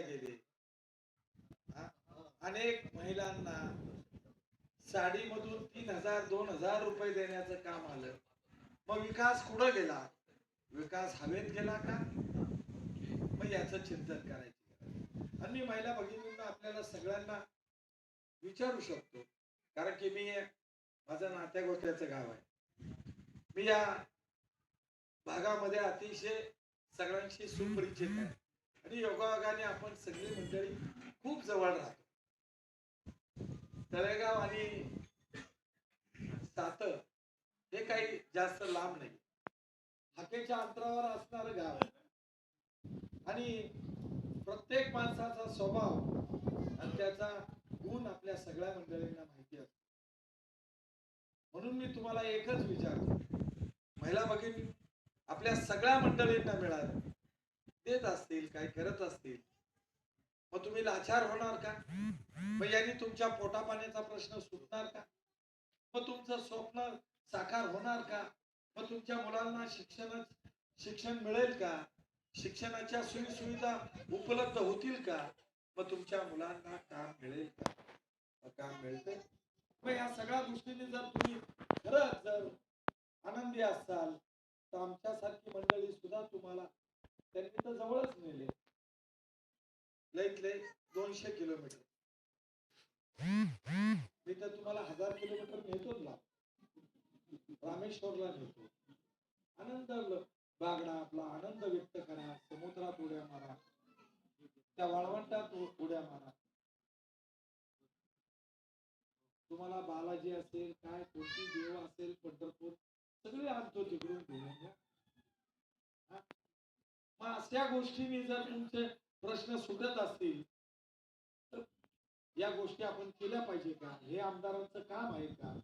गेले? अनेक महिलांना साडीमधून तीन हजार दोन हजार रुपये देण्याचं काम आलं. मग विकास कुठं गेला? विकास हवेत गेला का? मग याचं चिंतन करायची आणि मी महिला भगिनींना आपल्याला सगळ्यांना विचारू शकतो. कारण की मी माझं नात्या गोत्याचं गाव आहे. मी या भागामध्ये अतिशय सगळ्यांशी सुपरिचित आहे. आणि योगायोगाने आपण सगळी मंडळी खूप जवळ राहतो. तळेगाव आणि सात हे काही जास्त लांब नाही. हाकेच्या अंतरावर असणार गाव आहे. आणि प्रत्येक माणसाचा स्वभाव आणि त्याचा गुण आपल्या सगळ्या मंडळींना माहिती असतो. म्हणून मी तुम्हाला एकच विचारतो. महिला भगिनी आपल्या सगळ्या मंडळींना मिळाल्या देत असतील काही करत असतील. मग तुम्ही लाचार होणार का? मग यांनी तुमच्या पोटापाण्याचा प्रश्न सुटणार का? मग तुमचं स्वप्न साकार होणार का? मग तुमच्या मुलांना शिक्षण शिक्षण मिळेल का? शिक्षणाच्या सोयी सुविधा उपलब्ध होतील का? मग तुमच्या मुलांना काम मिळेल का? काम मिळते. मग या सगळ्या गोष्टीने जर तुम्ही खरंच जर आनंदी असाल तर आमच्यासारखी मंडळी सुद्धा तुम्हाला त्यांनी दोनशे किलोमीटर मी तर तुम्हाला हजार किलोमीटर नेतोच ना रामेश्वरला नेतो आनंद बागडा आपला आनंद व्यक्त करा समुद्रात उड्या मारा त्या वाळवंटात उड्या मारा तुम्हाला बालाजी असेल काय कोणती देव असेल पंढरपूर सगळे आणतो तिकडून घेऊन या. हा? मग अशा गोष्टींनी जर तुमचे प्रश्न सुटत असतील या गोष्टी आपण केल्या पाहिजे का? हे आमदारांचं काम आहे का?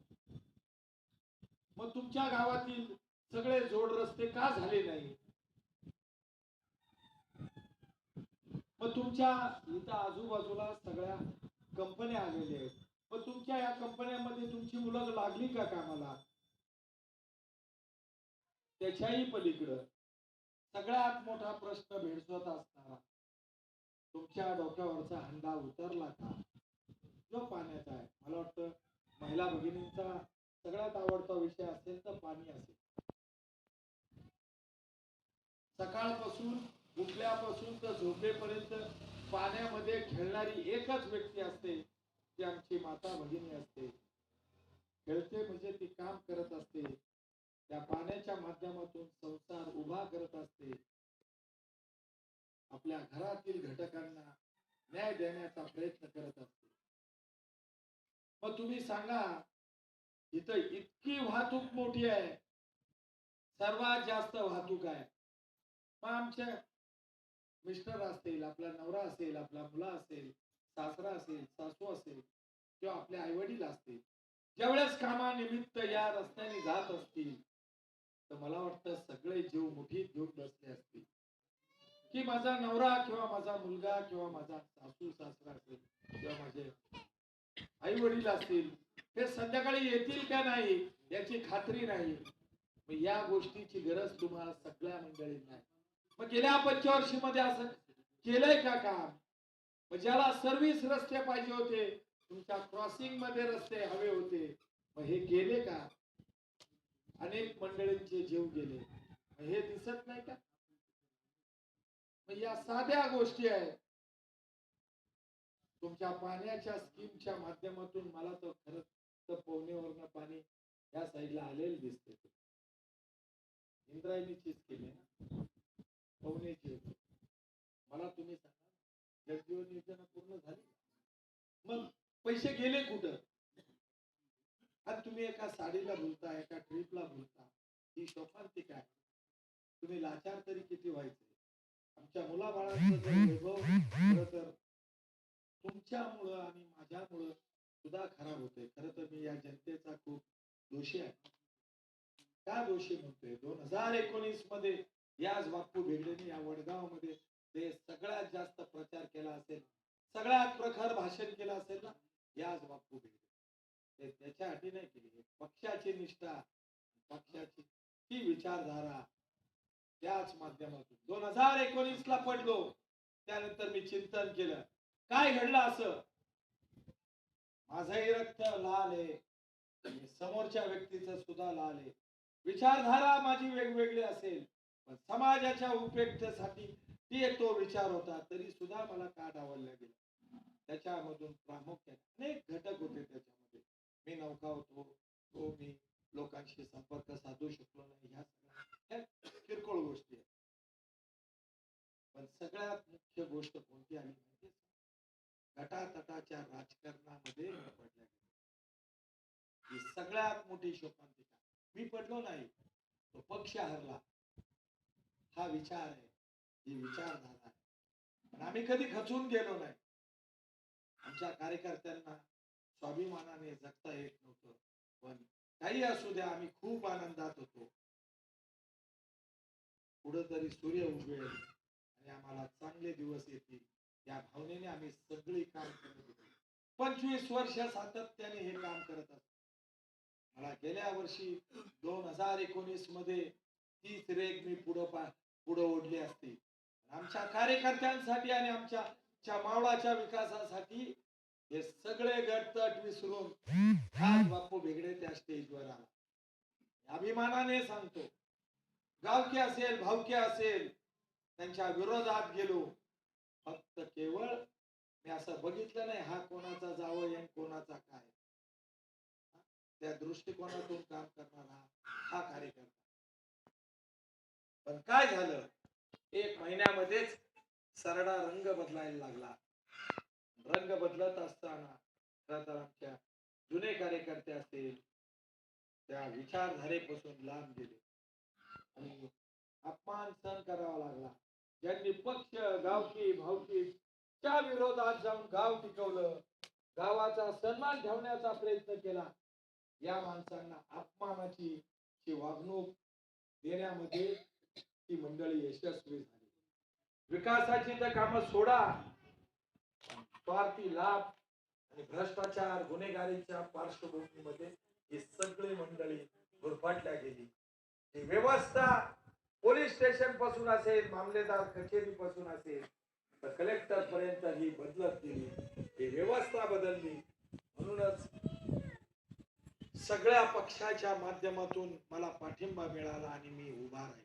मग तुमच्या गावातील सगळे जोड रस्ते का झाले नाही? मग तुमच्या इथं आजूबाजूला सगळ्या कंपन्या आलेल्या आहेत. मग तुमच्या या कंपन्यामध्ये तुमची मुलं लागली का कामाला? त्याच्याही पलीकडं सगळ्यात मोठा प्रश्न भेडसवत असणारा तुमच्या डोक्यावरचा हंडा उतरला का? जो पाण्याचा आहे. मला वाटतं महिला भगिनींचा सगळ्यात आवडता विषय असेल तर पाणी असेल. सकाळपासून उठल्यापासून तर झोपेपर्यंत पाण्यामध्ये खेळणारी एकच व्यक्ती असते ती आमची माता भगिनी असते. खेळते म्हणजे ती काम करत असते. त्या पाण्याच्या माध्यमातून संसार उभा करत असते. आपल्या घरातील घटकांना न्याय देण्याचा प्रयत्न करत असते. मग तुम्ही सांगा इथं इतकी वाहतूक मोठी आहे. सर्वात जास्त वाहतूक आहे. मग आमच्या मिस्टर असतील आपला नवरा असेल आपला मुला असेल सासरा असेल सासू असेल किंवा आपले आई वडील असतील ज्यावेळेस कामानिमित्त या रस्त्याने जात असतील तर मला वाटतं सगळे जीव मुठीत घेऊन बसले असतील. की माझा नवरा किंवा माझा मुलगा किंवा माझा सासू सासरा असेल किंवा माझे आई वडील असतील ते संध्याकाळी येतील का नाही याची खात्री नाही. मग या गोष्टीची गरज तुम्हाला सगळ्या मंडळींना मग गेल्या पंचवर्षी मध्ये असं केलंय का काम? मग ज्याला सर्व्हिस रस्ते पाहिजे होते तुमच्या क्रॉसिंगमध्ये रस्ते हवे होते मग हे गेले का? अनेक मंडळींचे जीव गेले. हे दिसत नाही का? मग या साध्या गोष्टी आहेत. तुमच्या पाण्याच्या स्कीमच्या माध्यमातून मला तो खरंच तर पाणी या साईडला आलेलं दिसते इंद्रायणीची स्कीम आहे ना. पवनेची होती. मला तुम्ही सांगा जगजीवन योजना पूर्ण झाली मग पैसे गेले कुठं? आणि तुम्ही एका साडीला बोलता एका ट्रिपला बोलता ही शोकांती काय? तुम्ही लाचार तरी किती व्हायचे? आमच्या मुलाबाळांचं जर वैभव खरं तर तुमच्यामुळं आणि माझ्यामुळं सुद्धा खराब होते खरं तर मी या जनतेचा खूप दोषी आहे. का दोषी म्हणतोय दोन हजार एकोणीसमध्ये याच बापू भेगडेने या वडगावमध्ये ते सगळ्यात जास्त प्रचार केला असेल सगळ्यात प्रखर भाषण केलं असेल ना याच बापू भेगडे ते त्याच्यासाठी नाही केली पक्षाची निष्ठा पक्षाची ती विचारधारा त्याच माध्यमातून. दोन हजार एकोणीस ला पडलो त्यानंतर मी चिंतन केलं. काय घडलं असं? माझंही रक्त लाल आहे. समोरच्या व्यक्तीचं सुद्धा लाल आहे. विचारधारा माझी वेगवेगळी असेल पण समाजाच्या उपयुक्तसाठी ती तो विचार होता तरी सुद्धा मला का डावलला गेला. त्याच्यामधून प्रामुख्याने अनेक घटक होते त्याच्यामध्ये. मी नौका होतो तो मी लोकांशी संपर्क साधू शकलो नाही ह्या सगळ्या किरकोळ गोष्टी आहेत. पण सगळ्यात मुख्य गोष्ट कोणती आली तटातटाच्या राजकारणामध्ये पडल्या ही सगळ्यात मोठी शोकांतिका. मी पडलो नाही तो पक्ष हरला. हा विचार आहे ही विचारधारा आहे. पण आम्ही कधी खचून गेलो नाही. आमच्या कार्यकर्त्यांना स्वाभिमानाने जगता येत नव्हतं पण काही असू द्या आम्ही खूप आनंदात होतो. कुठंतरी सूर्य उगवेल आणि आम्हाला चांगले दिवस येतील. या भावनेने आम्ही सगळी काम करत होतो. पंचवीस वर्ष सातत्याने हे काम करत असतो. मला गेल्या वर्षी दोन हजार एकोणीसमध्ये तीच रेग मी पुढं पा पुढं ओढली असती. आमच्या कार्यकर्त्यांसाठी आणि आमच्या च्या मावळाच्या विकासासाठी हे सगळे गटतट विसरून आज बापू भेगडे त्या स्टेजवर आला. अभिमानाने सांगतो गावकी असेल भावकी असेल त्यांच्या विरोधात गेलो. फक्त केवळ मी असं बघितलं नाही हा कोणाचा जावं आणि कोणाचा काय? त्या दृष्टिकोनातून काम करणारा हा कार्यकर्ता. पण काय झालं? एक महिन्यामध्येच सरडा रंग बदलायला लागला. रंग बदलत असताना खरं तर आमच्या जुने कार्यकर्ते असतील त्या विचारधारेपासून लांब गेले. आणि अपमान सहन करावा लागला. ज्यांनी पक्ष गावकी भावकी त्या विरोधात जाऊन गाव टिकवलं गावाचा सन्मान ठेवण्याचा प्रयत्न केला या माणसांना अपमानाची ची वागणूक देण्यामध्ये ती मंडळी यशस्वी झाली. विकासाची तर कामं सोडा. स्वार्थी लाभ आणि भ्रष्टाचार गुन्हेगारीच्या पार्श्वभूमीमध्ये ही सगळी मंडळी गुरफाटल्या गेली. ही व्यवस्था पोलीस स्टेशनपासून असेल मामलेदार कचेरी पासून असेल तर कलेक्टर पर्यंत ही बदलत गेली ही व्यवस्था बदलली. म्हणूनच सगळ्या पक्षाच्या माध्यमातून मला पाठिंबा मिळाला आणि मी उभा राहील.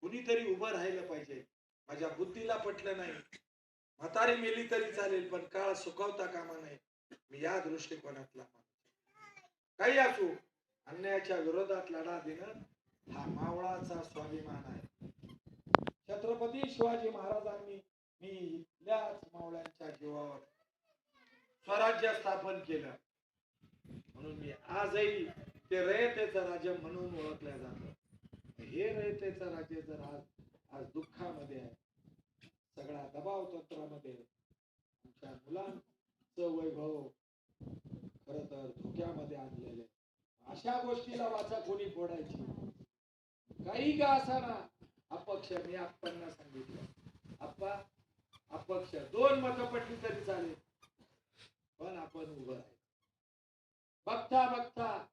कुणीतरी उभं राहिलं पाहिजे. माझ्या बुद्धीला पटलं नाही. म्हातारी मेली तरी चालेल पण काळ सुकवता कामा नये. मी या दृष्टिकोनातला काही असू अन्यायाच्या विरोधात लढा देणं हा मावळाचा स्वाभिमान आहे. छत्रपती शिवाजी महाराजांनी मी इथल्याच मावळ्यांच्या जीवावर स्वराज्य स्थापन केलं. म्हणून मी आजही ते रयतेचं राज्य म्हणून ओळखलं जातं. हे रयतेचं राज्य जर आज आज दुःखामध्ये आहे सगळा दबाव तंत्रामध्ये आमच्या मुलांचं वैभव खर तर धोक्यामध्ये आणलेले अशा गोष्टीला वाचा कोणी फोडायची? काही का असाना अपक्ष मी आप्पांना सांगितलं. आप्पा अपक्ष. दोन मतं पडली तरी चालेल. पण आपण उभं आहे बघता बघता.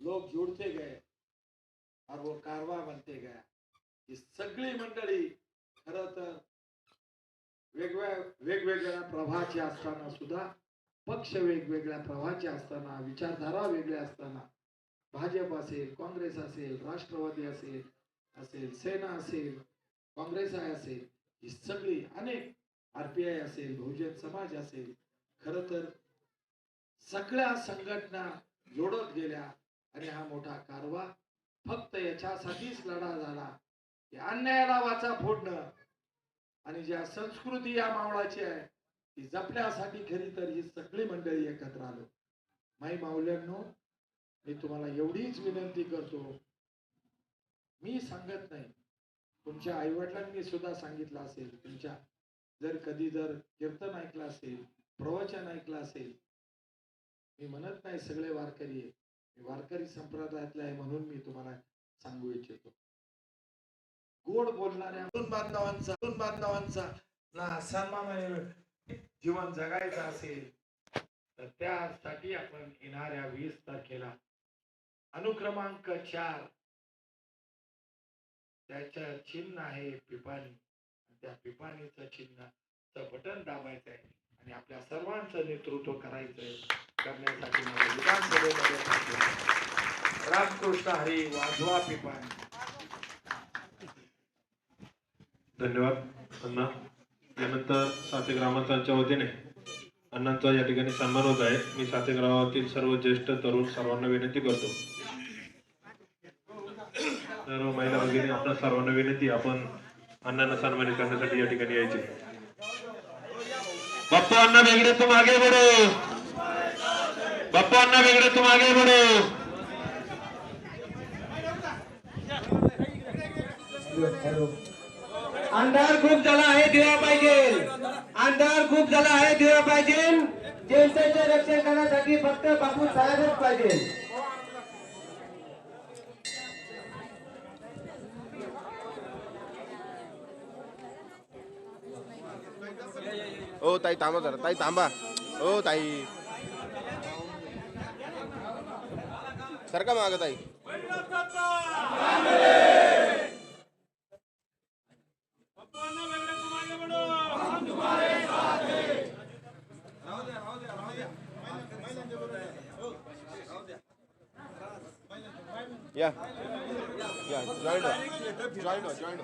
लोक जुड़ते गए. और वो कारवा बनते गया ही सगळी मंडळी खर तर वेगवेगळ्या वेगवेगळ्या प्रवाहाची असताना सुद्धा पक्ष वेगवेगळ्या प्रवाहाचे असताना विचारधारा वेगळ्या असताना भाजप असेल काँग्रेस असेल राष्ट्रवादी असेल असेल सेना असेल काँग्रेस आय असेल ही सगळी अनेक आरपीआय असेल बहुजन समाज असेल खर तर सगळ्या संघटना जोडत गेल्या आणि हा मोठा कारवा फक्त याच्यासाठीच लढा झाला की अन्यायाला वाचा फोडणं. आणि ज्या संस्कृती या मावळाची आहे ती जपण्यासाठी खरी तर ही सगळी मंडळी एकत्र आलो. माई माऊल्यांनो मी तुम्हाला एवढीच विनंती करतो. मी सांगत नाही. तुमच्या आईवडिलांनी सुद्धा सांगितलं असेल. तुमच्या जर कधी जर कीर्तन ऐकलं असेल प्रवचन ऐकलं असेल. मी म्हणत नाही सगळे वारकरी आहे मी वारकरी संप्रदायातले आहे म्हणून मी तुम्हाला सांगू इच्छितो. गोड बोलणाऱ्या बांधवांचा तरुण बांधवांचा ना सन्मानाने जीवन जगायचं असेल तर त्यासाठी आपण येणाऱ्या वीस तारखेला अनुक्रमांक चार. त्याच्या चिन्ह आहे पिपाणी. त्या पिपाणीचं चिन्ह बटन दाबायचं आहे आणि आपल्या सर्वांचं नेतृत्व करायचंय. करण्यासाठी विधानसभेमध्ये रामकृष्ण हरी वाजवा पिपाणी. धन्यवाद अण्णा. यानंतर साते ग्रामस्थांच्या वतीने अण्णांचा या ठिकाणी सन्मान होत आहे. मी साते सर्व ज्येष्ठ तरुण सर्वांना विनंती करतो. सर्व महिला भगिनी आपल्या सर्वांना विनंती आपण अण्णांना सन्मानित करण्यासाठी या ठिकाणी यायचे. बाप्पू अण्णा वेगळे तू मागे बडो. बाप्पू अण्णा वेगळे तू मागे बडो. अंधार खूप झाला आहे दिवा पाहिजे. अंधार खूप झाला आहे दिवा पाहिजे. जनतेचे रक्षण करण्यासाठी फक्त बापू साहेबच पाहिजे. ओ ताई थांबा जरा. ताई थांबा. ओ ताई. सरका माग ताई. या. या. Join join join